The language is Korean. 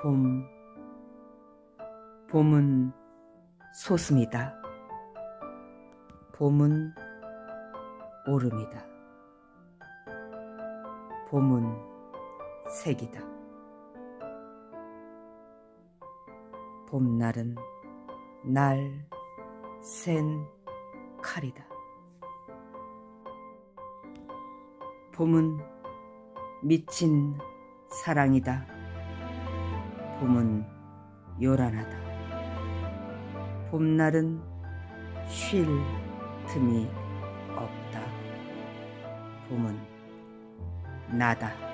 봄. 봄은 소슴이다. 봄은 오름이다. 봄은 색이다. 봄날은 날, 센 칼이다. 봄은 미친 사랑이다. 봄은 요란하다. 봄날은 쉴 틈이 없다. 봄은 나다.